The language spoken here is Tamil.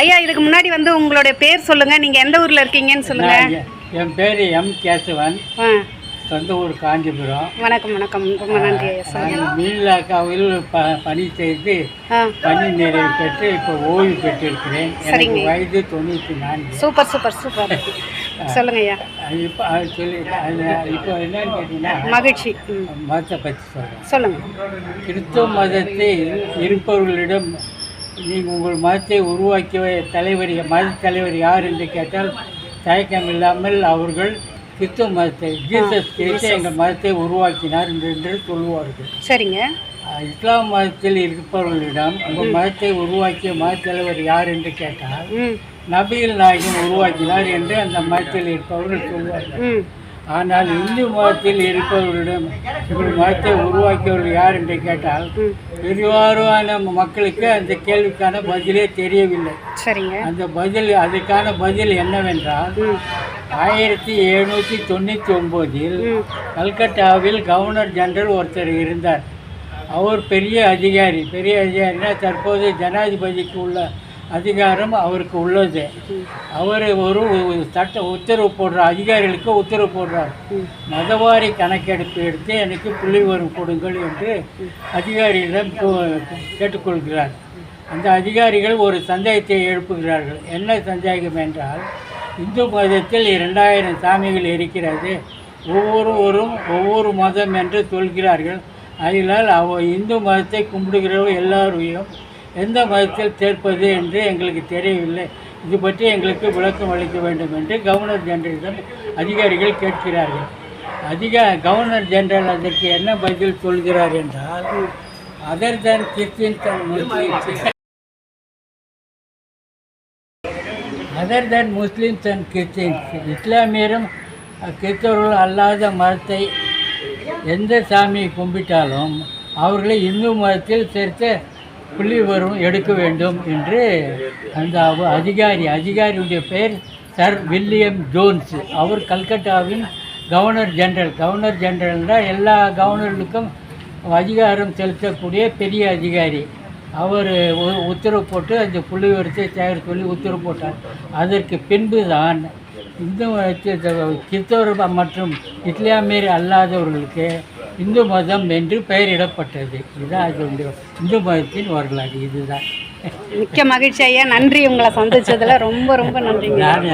ஐயா இதுக்கு முன்னாடி வந்து உங்களுடைய பேர் சொல்லுங்க. நீங்க எந்த ஊர்ல இருக்கீங்கன்னு சொல்லுங்க. என் பேர் எம் கேசவன். சொந்த ஊர் காஞ்சிபுரம். வணக்கம் வணக்கம். ரொம்ப நன்றி மீன்லாக்காவில் ப பணி செய்து பணி நிறைவு பெற்று இப்போ ஓய்வு பெற்றிருக்கிறேன். எனக்கு. வயது தொண்ணூற்றி நான்கு. Super super super. சொல்லுங்க ஐயா. இப்போ சொல்லி இப்போ என்னன்னு கேட்டிங்கன்னா மகிழ்ச்சி. மதத்தை பற்றி சொல்கிறேன் சொல்லுங்க. கிறிஸ்துவ மதத்தில் இருப்பவர்களிடம் நீங்கள் உங்கள் மதத்தை உருவாக்கிய தலைவர் மத தலைவர் யார் என்று கேட்டால் தயக்கம் இல்லாமல் அவர்கள் கிறிஸ்துவ மதத்தை ஜீசஸ் கிறிஸ்து எங்கள் மதத்தை உருவாக்கினார் என்று சொல்லுவார்கள். சரிங்க. இஸ்லாம் மதத்தில் இருப்பவர்களிடம் உங்கள் மதத்தை உருவாக்கிய மத தலைவர் யார் என்று கேட்டால் ம். நபிகள் நாயகம் உருவாக்கினார் என்று அந்த மதத்தில் இருப்பவர்கள் சொல்வார்கள் ம். ஆனால் இந்து மதத்தில் இருப்பவர்களிடம் உங்கள் மதத்தை உருவாக்கியவர்கள் யார் என்று கேட்டால் ம். பெருவாரியான மக்களுக்கு அந்த கேள்விக்கான பதிலே தெரியவில்லை. சரிங்க. அந்த பதில் அதுக்கான பதில் என்னவென்றால் ஆயிரத்தி எழுநூற்றி தொண்ணூற்றி ஒம்போதில் கல்கட்டாவில் கவர்னர் ஜெனரல் ஒருத்தர் இருந்தார். அவர் பெரிய அதிகாரி. பெரிய அதிகாரினா தற்போது ஜனாதிபதிக்கு உள்ள அதிகாரம் அவருக்கு உள்ளது. அவர் ஒரு சட்ட உத்தரவு போடுற அதிகாரிகளுக்கு உத்தரவு போடுறார். மதவாரி கணக்கெடுப்பு எடுத்து எனக்கு புள்ளி வரும் கொடுங்கள் என்று அதிகாரிகளிடம் கேட்டுக்கொள்கிறார். அந்த அதிகாரிகள் ஒரு சந்தேகத்தை எழுப்புகிறார்கள். என்ன சந்தேகம் என்றால் இந்து மதத்தில் இரண்டாயிரம் சாமிகள் இருக்கிறது. ஒவ்வொருவரும் ஒவ்வொரு மதம் என்று சொல்கிறார்கள். அதனால் அவ இந்து மதத்தை கும்பிடுகிறவர்கள் எல்லாரையும் எந்த மதத்தில் சேர்ப்பது என்று எங்களுக்கு தெரியவில்லை. இது பற்றி எங்களுக்கு விளக்கம் அளிக்க வேண்டும் என்று கவர்னர் ஜெனரலிடம் அதிகாரிகள் கேட்கிறார்கள். அதிக கவர்னர் ஜெனரல் அதற்கு என்ன பதில் சொல்கிறார் என்றால் other than Christians other than Muslims and Christians இஸ்லாமியரும் கிறிஸ்தவர்கள் அல்லாத மதத்தை எந்த சாமியை கும்பிட்டாலும் அவர்களை இந்து மதத்தில் சேர்த்து புள்ளிவரும் எடுக்க வேண்டும் என்று அந்த அதிகாரி அதிகாரியுடைய பெயர் சர் வில்லியம் ஜோன்ஸ். அவர் கல்கட்டாவின் கவர்னர் ஜெனரல். கவர்னர் ஜெனரல்னால் எல்லா கவர்னர்களுக்கும் அதிகாரம் செலுத்தக்கூடிய பெரிய அதிகாரி. அவர் உத்தரவு போட்டு அந்த புள்ளி வரிசை தயார் சொல்லி உத்தரவு போட்டார். அதற்கு பின்பு தான் இந்து கிறிஸ்தவர் மற்றும் இஸ்லாமியர் அல்லாதவர்களுக்கு இந்து மதம் என்று பெயரிடப்பட்டது. இதுதான் அது இந்து மதத்தின் வரலாறு. இதுதான். மிக்க மகிழ்ச்சி ஐயா. நன்றி. உங்களை சந்திச்சதுல ரொம்ப ரொம்ப நன்றிங்க. நான்